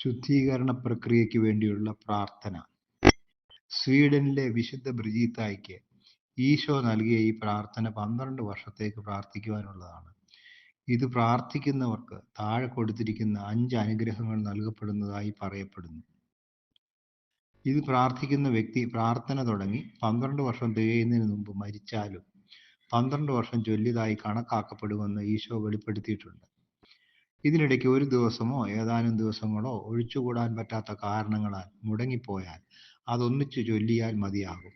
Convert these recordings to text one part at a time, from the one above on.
ശുദ്ധീകരണ പ്രക്രിയയ്ക്ക് വേണ്ടിയുള്ള പ്രാർത്ഥന. സ്വീഡനിലെ വിശുദ്ധ ബ്രിജീത്തായ്ക്ക് ഈശോ നൽകിയ ഈ പ്രാർത്ഥന പന്ത്രണ്ട് വർഷത്തേക്ക് പ്രാർത്ഥിക്കുവാനുള്ളതാണ്. ഇത് പ്രാർത്ഥിക്കുന്നവർക്ക് താഴെ കൊടുത്തിരിക്കുന്ന അഞ്ച് അനുഗ്രഹങ്ങൾ നൽകപ്പെടുന്നതായി പറയപ്പെടുന്നു. ഇത് പ്രാർത്ഥിക്കുന്ന വ്യക്തി പ്രാർത്ഥന തുടങ്ങി പന്ത്രണ്ട് വർഷം തികയുന്നതിന് മുമ്പ് മരിച്ചാലും പന്ത്രണ്ട് വർഷം ചൊല്ലിയതായി കണക്കാക്കപ്പെടുമെന്ന് ഈശോ വെളിപ്പെടുത്തിയിട്ടുണ്ട്. ഇതിനിടയ്ക്ക് ഒരു ദിവസമോ ഏതാനും ദിവസങ്ങളോ ഒഴിച്ചുകൂടാൻ പറ്റാത്ത കാരണങ്ങളാൽ മുടങ്ങിപ്പോയാൽ അതൊന്നിച്ചു ചൊല്ലിയാൽ മതിയാകും.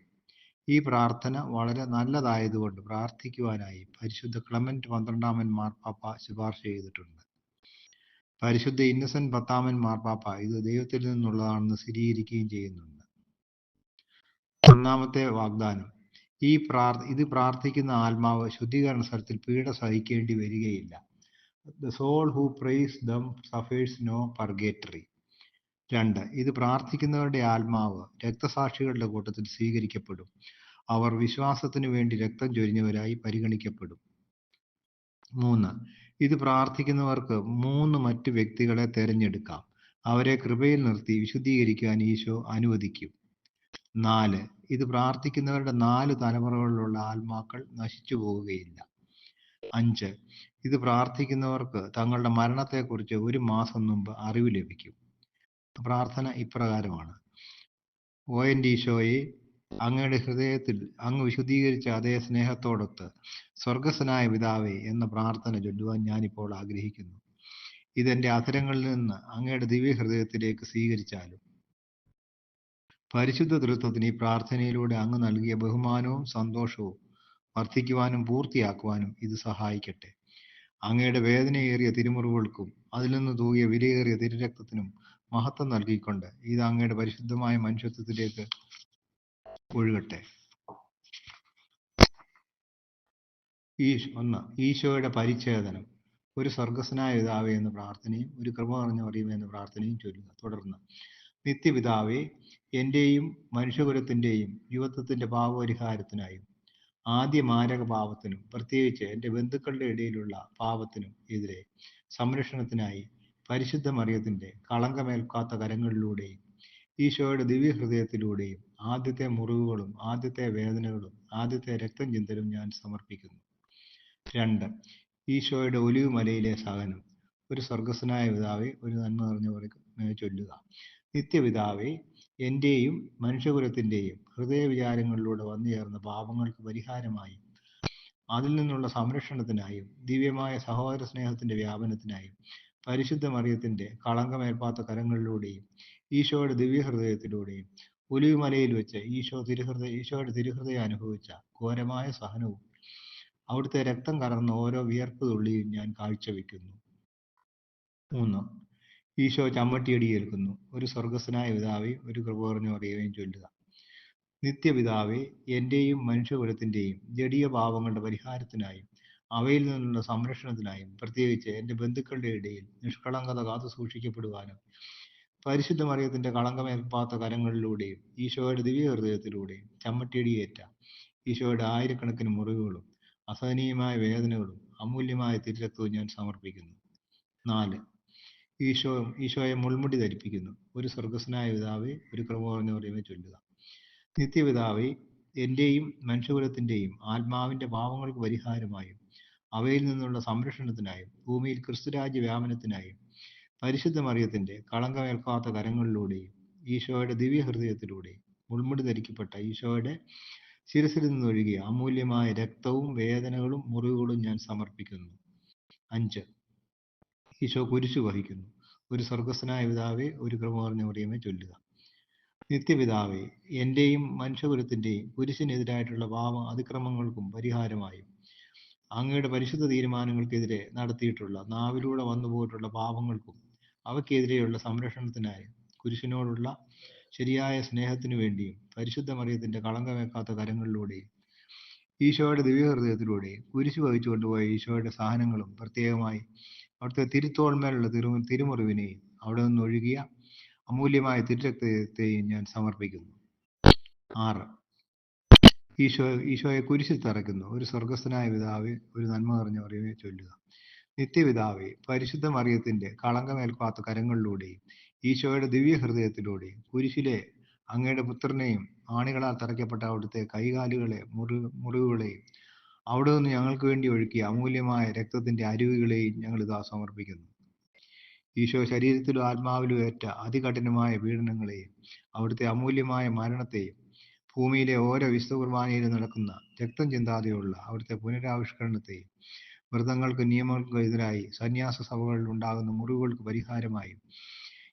ഈ പ്രാർത്ഥന വളരെ നല്ലതായതുകൊണ്ട് പ്രാർത്ഥിക്കുവാനായി പരിശുദ്ധ ക്ലമന്റ് പന്ത്രണ്ടാമൻ മാർപ്പാപ്പ ശുപാർശ ചെയ്തിട്ടുണ്ട്. പരിശുദ്ധ ഇന്നസെന്റ് പത്താമൻ മാർപ്പാപ്പ ഇത് ദൈവത്തിൽ നിന്നുള്ളതാണെന്ന് സ്ഥിരീകരിക്കുകയും ചെയ്യുന്നുണ്ട്. ഒന്നാമത്തെ വാഗ്ദാനം ഈ പ്രാർ ഇത് പ്രാർത്ഥിക്കുന്ന ആത്മാവ് ശുദ്ധീകരണ സ്ഥലത്തിൽ പീഡ സഹിക്കേണ്ടി വരികയില്ല. The soul who prays them suffers no purgatory രണ്ട് ഇത് പ്രാർത്ഥിക്കുന്നവരുടെ ആത്മാവ് രക്തസാക്ഷികളുടെ കൂട്ടത്തിൽ സ്വീകരിക്കപ്പെടും. അവർ വിശ്വാസത്തിനു വേണ്ടി രക്തം ചൊരിഞ്ഞവരായി പരിഗണിക്കപ്പെടും. മൂന്ന് ഇത് പ്രാർത്ഥിക്കുന്നവർക്ക് മൂന്ന് മറ്റ് വ്യക്തികളെ തിരഞ്ഞെടുക്കാം. അവരെ കൃപയിൽ നിർത്തി വിശുദ്ധീകരിക്കാൻ ഈശോ അനുവദിക്കും. നാല് ഇത് പ്രാർത്ഥിക്കുന്നവരുടെ നാല് തലമുറകളിലുള്ള ആത്മാക്കൾ നശിച്ചു പോവുകയില്ല. അഞ്ച് ഇത് പ്രാർത്ഥിക്കുന്നവർക്ക് തങ്ങളുടെ മരണത്തെക്കുറിച്ച് ഒരു മാസം മുമ്പ് അറിവ് ലഭിക്കും. പ്രാർത്ഥന ഇപ്രകാരമാണ്. ഓ എൻ ഈശോയെ അങ്ങയുടെ ഹൃദയത്തിൽ അങ്ങ് വിശുദ്ധീകരിച്ച അതേ സ്നേഹത്തോടൊത്ത് സ്വർഗസ്വനായ പിതാവേ എന്ന പ്രാർത്ഥന ചൊല്ലുവാൻ ഞാനിപ്പോൾ ആഗ്രഹിക്കുന്നു. ഇതെന്റെ അധരങ്ങളിൽ നിന്ന് അങ്ങയുടെ ദിവ്യഹൃദയത്തിലേക്ക് സ്വീകരിച്ചാലും. പരിശുദ്ധ തൃത്വത്തിന് ഈ പ്രാർത്ഥനയിലൂടെ അങ്ങ് നൽകിയ ബഹുമാനവും സന്തോഷവും വർദ്ധിക്കുവാനും പൂർത്തിയാക്കുവാനും ഇത് സഹായിക്കട്ടെ. അങ്ങയുടെ വേദനയേറിയ തിരുമുറിവുകൾക്കും അതിൽ നിന്ന് തൂകിയ വിലയേറിയ തിരുരക്തത്തിനും മഹത്വം നൽകിക്കൊണ്ട് ഇത് അങ്ങയുടെ പരിശുദ്ധമായ മനുഷ്യത്വത്തിലേക്ക് ഒഴുകട്ടെ. ഒന്ന് ഈശോയുടെ പരിച്ഛേദനം. ഒരു സ്വർഗസ്നായ പിതാവേ എന്ന പ്രാർത്ഥനയും ഒരു കൃപ നിറഞ്ഞ അറിയുമേ എന്ന പ്രാർത്ഥനയും ചൊല്ലുക. തുടർന്ന് നിത്യപിതാവേ എന്റെയും മനുഷ്യകുലത്തിന്റെയും യുവത്വത്തിന്റെ പാപപരിഹാരത്തിനായും ആദ്യ മാരക പാപത്തിനും പ്രത്യേകിച്ച് എന്റെ ബന്ധുക്കളുടെ ഇടയിലുള്ള പാപത്തിനും എതിരെ സംരക്ഷണത്തിനായി പരിശുദ്ധ മറിയത്തിന്റെ കളങ്കമേൽക്കാത്ത കരങ്ങളിലൂടെയും ഈശോയുടെ ദിവ്യഹൃദയത്തിലൂടെയും ആദ്യത്തെ മുറിവുകളും ആദ്യത്തെ വേദനകളും ആദ്യത്തെ രക്തം ചിന്തലും ഞാൻ സമർപ്പിക്കുന്നു. രണ്ട് ഈശോയുടെ ഒലിവ് മലയിലെ സഹനം. ഒരു സ്വർഗസ്സനായ പിതാവെ ഒരു നന്മ നിറഞ്ഞവർക്ക് ചൊല്ലുക. നിത്യപിതാവെ എന്റെയും മനുഷ്യകുലത്തിന്റെയും ഹൃദയ വിചാരങ്ങളിലൂടെ വന്നു ചേർന്ന പാപങ്ങൾക്ക് പരിഹാരമായി. അതിൽ നിന്നുള്ള സംരക്ഷണത്തിനായും ദിവ്യമായ സഹോദര സ്നേഹത്തിന്റെ വ്യാപനത്തിനായും പരിശുദ്ധ മറിയത്തിന്റെ കളങ്കമേൽപ്പാത്ത കരങ്ങളിലൂടെയും ഈശോയുടെ ദിവ്യഹൃദയത്തിലൂടെയും ഒലിവുമലയിൽ വെച്ച് ഈശോ തിരുഹൃദയ ഈശോയുടെ തിരുഹൃദയം അനുഭവിച്ച ഘോരമായ സഹനവും അവിടുത്തെ രക്തം കലർന്ന ഓരോ വിയർപ്പ് തുള്ളിയും ഞാൻ കാഴ്ചവെക്കുന്നു. മൂന്ന് ഈശോ ചമ്മട്ടിയടിയേൽക്കുന്നു. ഒരു സ്വർഗസ്വനായ പിതാവെ ഒരു കൃപ പറഞ്ഞു അറിയുകയും ചൊല്ലുക. നിത്യപിതാവെ എന്റെയും മനുഷ്യകുലത്തിന്റെയും ജടിയ പാപങ്ങളുടെ പരിഹാരത്തിനായും അവയിൽ നിന്നുള്ള സംരക്ഷണത്തിനായും പ്രത്യേകിച്ച് എന്റെ ബന്ധുക്കളുടെ ഇടയിൽ നിഷ്കളങ്കത കാത്തു സൂക്ഷിക്കപ്പെടുവാനും പരിശുദ്ധ മറിയത്തിന്റെ കളങ്കമേൽപ്പാത്ത കരങ്ങളിലൂടെയും ഈശോയുടെ ദിവ്യ ഹൃദയത്തിലൂടെയും ചമ്മട്ടിയടിയേറ്റ ഈശോയുടെ ആയിരക്കണക്കിന് മുറിവുകളും അസഹനീയമായ വേദനകളും അമൂല്യമായ തിരുരക്തവും ഞാൻ സമർപ്പിക്കുന്നു. നാല് ഈശോ ഈശോയെ മുൾമുടി ധരിപ്പിക്കുന്നു. ഒരു സ്വർഗസ്നായ പിതാവ് ഒരു കൃപ പറഞ്ഞു പറയുമ്പോൾ ചൊല്ലുക. നിത്യപിതാവ് എന്റെയും മനുഷ്യകുലത്തിന്റെയും ആത്മാവിന്റെ പാവങ്ങൾക്ക് പരിഹാരമായും അവയിൽ നിന്നുള്ള സംരക്ഷണത്തിനായും ഭൂമിയിൽ ക്രിസ്തുരാജ്യ വ്യാപനത്തിനായും പരിശുദ്ധ മറിയത്തിന്റെ കളങ്കമേൽക്കാത്ത കരങ്ങളിലൂടെയും ഈശോയുടെ ദിവ്യ ഹൃദയത്തിലൂടെയും മുൾമുടി ധരിക്കപ്പെട്ട ഈശോയുടെ ശിരസിൽ നിന്നൊഴുകിയ അമൂല്യമായ രക്തവും വേദനകളും മുറിവുകളും ഞാൻ സമർപ്പിക്കുന്നു. അഞ്ച്. ഈശോ കുരിശു വഹിക്കുന്നു. ഒരു സ്വർഗസ്വനായ പിതാവെ ഒരു കൃപ പറഞ്ഞ പറയുമേ ചൊല്ലുക. നിത്യപിതാവെ എന്റെയും മനുഷ്യകുലത്തിന്റെയും കുരിശിനെതിരായിട്ടുള്ള പാപ അതിക്രമങ്ങൾക്കും പരിഹാരമായും അങ്ങയുടെ പരിശുദ്ധ തീരുമാനങ്ങൾക്കെതിരെ നടത്തിയിട്ടുള്ള നാവിലൂടെ വന്നുപോയിട്ടുള്ള പാപങ്ങൾക്കും അവയ്ക്കെതിരെയുള്ള സംരക്ഷണത്തിനായി കുരിശിനോടുള്ള ശരിയായ സ്നേഹത്തിനു വേണ്ടിയും പരിശുദ്ധ മറിയത്തിന്റെ കളങ്കമേക്കാത്ത കരങ്ങളിലൂടെയും ഈശോയുടെ ദിവ്യഹൃദയത്തിലൂടെയും കുരിശു വഹിച്ചു കൊണ്ടുപോയ ഈശോയുടെ സഹനങ്ങളും പ്രത്യേകമായി അവിടുത്തെ തിരുത്തോൾമേലുള്ള തിരു തിരുമുറിവിനെയും അവിടെ നിന്ന് ഒഴുകിയ അമൂല്യമായ തിരുരക്തത്തെയും ഞാൻ സമർപ്പിക്കുന്നു. ആറ്. ഈശോ ഈശോയെ കുരിശിൽ തറയ്ക്കുന്നു. ഒരു സ്വർഗസ്ഥനായ പിതാവെ ഒരു നന്മ നിറഞ്ഞ പറയുകയെ ചൊല്ലുക. നിത്യപിതാവെ പരിശുദ്ധ മറിയത്തിന്റെ കളങ്കമേൽക്കാത്ത കരങ്ങളിലൂടെയും ഈശോയുടെ ദിവ്യ ഹൃദയത്തിലൂടെയും കുരിശിലെ അങ്ങയുടെ പുത്രനെയും ആണികളാൽ തറയ്ക്കപ്പെട്ട അവിടുത്തെ കൈകാലുകളെ മുറി മുറിവുകളെയും അവിടെ നിന്ന് ഞങ്ങൾക്ക് വേണ്ടി ഒഴുക്കിയ അമൂല്യമായ രക്തത്തിന്റെ അരുവികളെയും ഞങ്ങൾ ഇതാ സമർപ്പിക്കുന്നു. ഈശോ ശരീരത്തിലും ആത്മാവിലും ഏറ്റ അതികഠിനമായ പീഡനങ്ങളെയും അവിടുത്തെ അമൂല്യമായ മരണത്തെയും ഭൂമിയിലെ ഓരോ വിശുദ്ധ കുർബാനയിലും നടക്കുന്ന രക്തം ചിന്താതെയുള്ള അവിടുത്തെ പുനരാവിഷ്കരണത്തെയും വ്രതങ്ങൾക്ക് നിയമങ്ങൾക്ക് എതിരായി സന്യാസ സഭകളിൽ ഉണ്ടാകുന്ന മുറിവുകൾക്ക് പരിഹാരമായും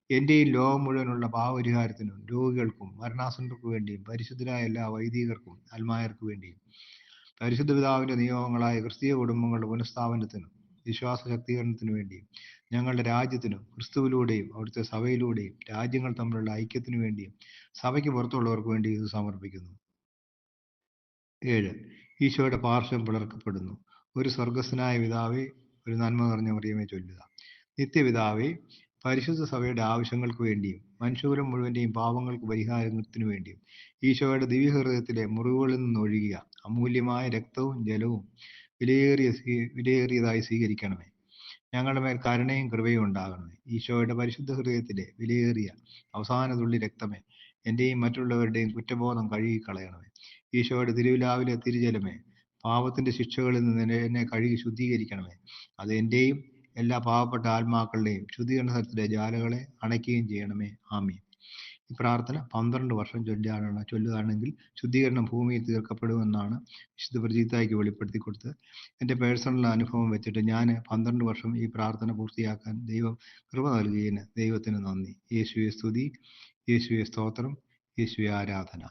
ഈ ലോകം മുഴുവനുള്ള പാവപരിഹാരത്തിനും രോഗികൾക്കും മരണാസന്നർക്കു വേണ്ടിയും പരിശുദ്ധരായ എല്ലാ വൈദികർക്കും അൽമായർക്കു വേണ്ടിയും പരിശുദ്ധ പിതാവിന്റെ നിയോഗങ്ങളായ ക്രിസ്തീയ കുടുംബങ്ങളുടെ പുനഃസ്ഥാപനത്തിനും വിശ്വാസ ശക്തീകരണത്തിനു വേണ്ടിയും ഞങ്ങളുടെ രാജ്യത്തിനും ക്രിസ്തുവിലൂടെയും അവിടുത്തെ സഭയിലൂടെയും രാജ്യങ്ങൾ തമ്മിലുള്ള ഐക്യത്തിനു വേണ്ടിയും സഭയ്ക്ക് പുറത്തുള്ളവർക്ക് വേണ്ടി ഇത് സമർപ്പിക്കുന്നു. ഏഴ് ഈശോയുടെ പാർശ്വം പിളർക്കപ്പെടുന്നു. ഒരു സ്വർഗസ്നായ പിതാവെ ഒരു നന്മ നിറഞ്ഞ മറിയമേ ചൊല്ലുക. നിത്യപിതാവെ പരിശുദ്ധ സഭയുടെ ആവശ്യങ്ങൾക്ക് വേണ്ടിയും മനുഷ്യകുലം മുഴുവന്റെയും പാപങ്ങൾക്ക് പരിഹാരത്തിനു വേണ്ടിയും ഈശോയുടെ ദിവ്യഹൃദയത്തിലെ മുറിവുകളിൽ നിന്ന് ഒഴുകിയ അമൂല്യമായ രക്തവും ജലവും വിലയേറിയ വിലയേറിയതായി സ്വീകരിക്കണമേ. ഞങ്ങളുടെ മേൽ കരുണയും കൃപയും ഉണ്ടാകണമേ. ഈശോയുടെ പരിശുദ്ധ ഹൃദയത്തിലെ വിലയേറിയ അവസാന തുള്ളി രക്തമേ എന്റെയും മറ്റുള്ളവരുടെയും കുറ്റബോധം കഴുകിക്കളയണമേ. ഈശോയുടെ തിരുവിലാവിലെ തിരുജലമേ പാപത്തിന്റെ ശിക്ഷകളിൽ നിന്ന് എന്നെ- കഴുകി ശുദ്ധീകരിക്കണമേ. അത് എന്റെയും എല്ലാ പാവപ്പെട്ട ആത്മാക്കളുടെയും ശുദ്ധീകരണ സ്ഥലത്തിലെ ജാലകളെ അണയ്ക്കുകയും ചെയ്യണമേ. ആമീൻ. പ്രാർത്ഥന പന്ത്രണ്ട് വർഷം ചൊല്ലുകയാണ് ചൊല്ലുകയാണെങ്കിൽ ശുദ്ധീകരണം ഭൂമിയിൽ തീർക്കപ്പെടുമെന്നാണ് വിശുദ്ധ പ്രജീത്തായിക്ക് വെളിപ്പെടുത്തി കൊടുത്തത്. എന്റെ പേഴ്സണൽ അനുഭവം വെച്ചിട്ട് ഞാൻ പന്ത്രണ്ട് വർഷം ഈ പ്രാർത്ഥന പൂർത്തിയാക്കാൻ ദൈവം കൃപ നൽകിയതിന് ദൈവത്തിന് നന്ദി. യേശുവെ സ്തുതി യേശുവെ സ്തോത്രം യേശുവെ ആരാധന.